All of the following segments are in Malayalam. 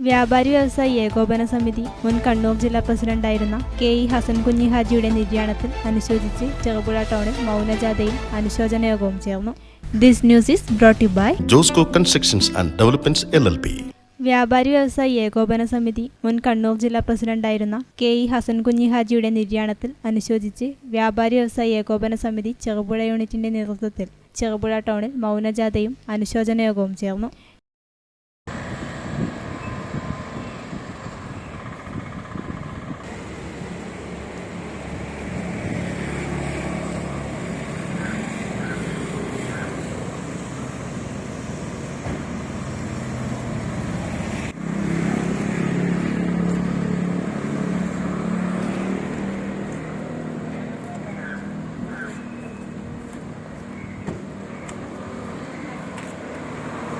വ്യാപാരി വ്യവസായി ഏകോപന സമിതി മുൻ കണ്ണൂർ ജില്ലാ പ്രസിഡന്റായിരുന്ന കെ ഇ ഹസൻ കുഞ്ഞി ഹാജിയുടെ നിര്യാണത്തിൽ അനുശോചിച്ച് ചെറുപുഴ ടൗണിൽ മൗനജാഥയും അനുശോചന യോഗവും ചേർന്നു this news is brought you by Josco constructions and developments L L P വ്യാപാരി വ്യവസായി ഏകോപന സമിതി മുൻ കണ്ണൂർ ജില്ലാ പ്രസിഡന്റായിരുന്ന കെ ഇ ഹസൻ കുഞ്ഞി ഹാജിയുടെ നിര്യാണത്തിൽ അനുശോചിച്ച് വ്യാപാരി വ്യവസായി ഏകോപന സമിതി ചെറുപുഴ യൂണിറ്റിന്റെ നേതൃത്വത്തിൽ ചെറുപുഴ ടൗണിൽ മൗനജാഥയും അനുശോചന യോഗവും ചേർന്നു.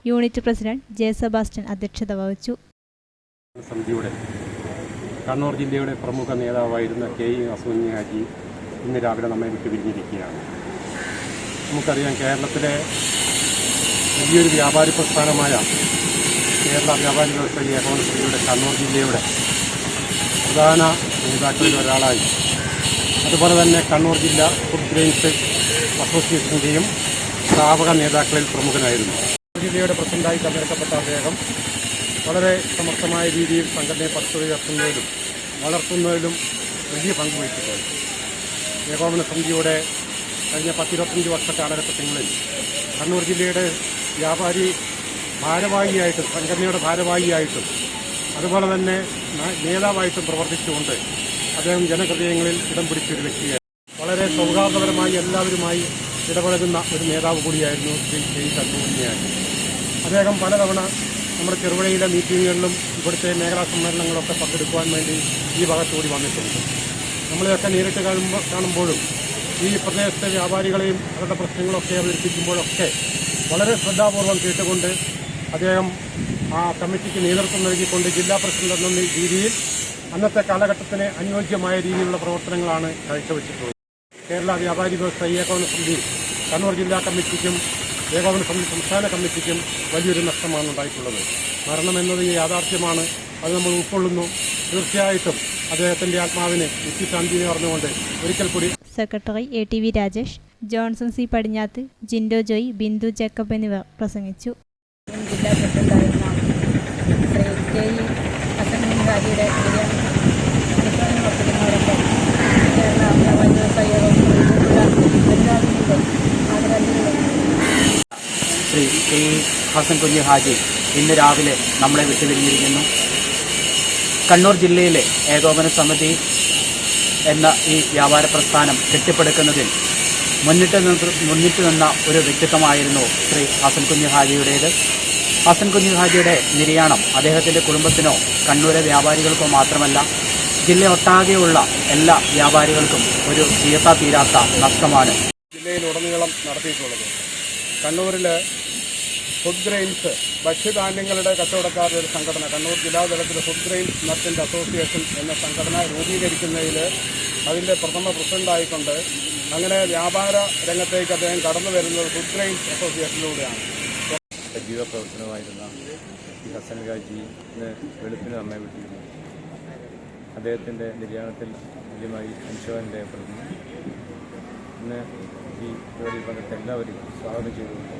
യൂണിറ്റ് പ്രസിഡന്റ് ജെ സെബാസ്റ്റ്യൻ അധ്യക്ഷത വഹിച്ചു. സമിതിയുടെ കണ്ണൂർ ജില്ലയുടെ പ്രമുഖ നേതാവായിരുന്ന കെ ഇ അസുനി ഇന്ന് രാവിലെ നമ്മെ വിട്ടു പിരിഞ്ഞിരിക്കുകയാണ്. നമുക്കറിയാം കേരളത്തിലെ വലിയൊരു വ്യാപാരി പ്രസ്ഥാനമായ കേരള വ്യാപാരി വ്യവസായി ഏകോപന കണ്ണൂർ ജില്ലയുടെ പ്രധാന നേതാക്കളിൽ ഒരാളായി. അതുപോലെ തന്നെ കണ്ണൂർ ജില്ല ഫുഡ് ഗ്രെയിൻസ് അസോസിയേഷന്റെയും സ്ഥാപക നേതാക്കളിൽ പ്രമുഖനായിരുന്നു. ജില്ലയുടെ പ്രസിഡന്റായി തെരഞ്ഞെടുക്കപ്പെട്ട അദ്ദേഹം വളരെ സമർത്ഥമായ രീതിയിൽ സംഘടനയെ പടുത്തുയർത്തുന്നതിലും വളർത്തുന്നതിലും വലിയ പങ്ക് വഹിച്ചിട്ടുണ്ട്. ഏകോപന സമിതിയുടെ കഴിഞ്ഞ പത്തിരുപത്തഞ്ച് വർഷ കാലഘട്ടത്തിനുള്ളിൽ കണ്ണൂർ ജില്ലയുടെ വ്യാപാരി ഭാരവാഹിയായിട്ടും സംഘടനയുടെ ഭാരവാഹിയായിട്ടും അതുപോലെ തന്നെ നേതാവായിട്ടും പ്രവർത്തിച്ചുകൊണ്ട് അദ്ദേഹം ജനഹൃദയങ്ങളിൽ ഇടം പിടിച്ചൊരു വ്യക്തിയാണ് വളരെ സൗഹാർദ്ദപരമായി എല്ലാവരുമായി ഇടപഴകുന്ന ഒരു നേതാവ് കൂടിയായിരുന്നു ശ്രീ ശ്രീ കണ്ണൂരിനെയാണ് അദ്ദേഹം പലതവണ നമ്മുടെ ചെറുപുഴയിലെ മീറ്റിങ്ങുകളിലും ഇവിടുത്തെ മേഖലാ സമ്മേളനങ്ങളൊക്കെ പങ്കെടുക്കുവാൻ വേണ്ടി ഈ ഭാഗത്തുകൂടി വന്നിട്ടുണ്ട്. നമ്മളെയൊക്കെ നേരിട്ട് കാണുമ്പോൾ കാണുമ്പോഴും ഈ പ്രദേശത്തെ വ്യാപാരികളെയും അവരുടെ പ്രശ്നങ്ങളൊക്കെ അവതരിപ്പിക്കുമ്പോഴൊക്കെ വളരെ ശ്രദ്ധാപൂർവം കേട്ടുകൊണ്ട് അദ്ദേഹം ആ കമ്മിറ്റിക്ക് നേതൃത്വം നൽകിക്കൊണ്ട് ജില്ലാ പ്രസിഡന്റ് എന്ന രീതിയിൽ അന്നത്തെ കാലഘട്ടത്തിന് അനുയോജ്യമായ രീതിയിലുള്ള പ്രവർത്തനങ്ങളാണ് കാഴ്ചവെച്ചിട്ടുള്ളത്. കേരള വ്യാപാരി വ്യവസായി ഏകോപന സമിതി കണ്ണൂർ ജില്ലാ കമ്മിറ്റിക്കും ഏകോപന സമിതി സംസ്ഥാന കമ്മിറ്റിക്കും വലിയൊരു നഷ്ടമാണ് ഉണ്ടായിട്ടുള്ളത്. മരണം എന്നത് ഈ യാഥാർത്ഥ്യമാണ്. അത് നമ്മൾ ഉൾക്കൊള്ളുന്നു. തീർച്ചയായിട്ടും അദ്ദേഹത്തിന്റെ ആത്മാവിന് നിത്യശാന്തി പറഞ്ഞുകൊണ്ട് ഒരിക്കൽ കൂടി secretary A T V Rajesh Johnson C Padinjath Jindo Joy Bindu Jacob എന്നിവർ പ്രസംഗിച്ചു. ജില്ലാ പ്രസിഡന്റായിരുന്ന ശ്രീ കെ ഇ ഹസൻ ഹാജിയുടെ നിര്യാണം അനുസ്മരണം നടത്തുന്നവരൊക്കെ കേരള വ്യാപാരി വ്യവസായ ബംഗാളിന്റെ ആദരാഞ്ജലികൾ ശ്രീ ഹസൻ കുഞ്ഞ് ഹാജി ഇന്ന് രാവിലെ നമ്മളെ വിട്ടുപിരിഞ്ഞിരിക്കുന്നു കണ്ണൂർ ജില്ലയിലെ ഏകോപന സമിതി എന്ന ഈ വ്യാപാര പ്രസ്ഥാനം കെട്ടിപ്പടുക്കുന്നതിൽ മുന്നിട്ട് മുന്നിട്ട് നിന്ന ഒരു വ്യക്തിത്വമായിരുന്നു ശ്രീ ഹസൻ കുഞ്ഞ് ഹാജിയുടേത്. ഹസൻ കുഞ്ഞ് ഹാജിയുടെ നിര്യാണം അദ്ദേഹത്തിന്റെ കുടുംബത്തിനോ കണ്ണൂരെ വ്യാപാരികൾക്കോ മാത്രമല്ല ജില്ല ജില്ലയൊട്ടാകെയുള്ള എല്ലാ വ്യാപാരികൾക്കും ഒരു തീർത്താ തീരാത്ത നഷ്ടമാണ്. ജില്ലയിലുടനീളം നടത്തിയിട്ടുള്ളത്. കണ്ണൂരിൽ ഫുഡ് ഗ്രെയിൻസ് ഭക്ഷ്യധാന്യങ്ങളുടെ കച്ചവടക്കാരുടെ ഒരു സംഘടന. കണ്ണൂർ ജില്ലാതലത്തിൽ ഫുഡ് ഗ്രെയിൻസ് മർച്ചന്റ് അസോസിയേഷൻ എന്ന സംഘടന രൂപീകരിക്കുന്നതിൽ അതിന്റെ പ്രഥമ പ്രസിഡന്റായിക്കൊണ്ട് അങ്ങനെ വ്യാപാര രംഗത്തേക്ക് അദ്ദേഹം കടന്നു വരുന്നത് ഫുഡ് ഗ്രെയിൻസ് അസോസിയേഷനിലൂടെയാണ് സജീവ പ്രവർത്തനമായിരുന്ന ഹസൻ ഗാജി വെളുപ്പിന് നമ്മെ വിട്ടിരുന്നു. അദ്ദേഹത്തിന്റെ നിര്യാണത്തിൽ ആദ്യമായി അനുശോചനം രേഖപ്പെടുന്നു ഇന്ന് ഈ ജോലി പങ്കെടുത്ത എല്ലാവരും സ്വാഗതം ചെയ്തുകൊണ്ട്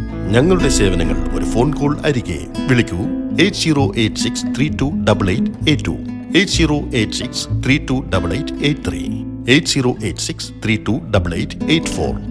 ഞങ്ങളുടെ സേവനങ്ങൾ ഒരു ഫോൺ കോൾ അരികെ വിളിക്കൂ. Eight zero eight six three two double eight eight two. Eight zero eight six three two double eight eight three. Eight zero eight six three two double eight eight four.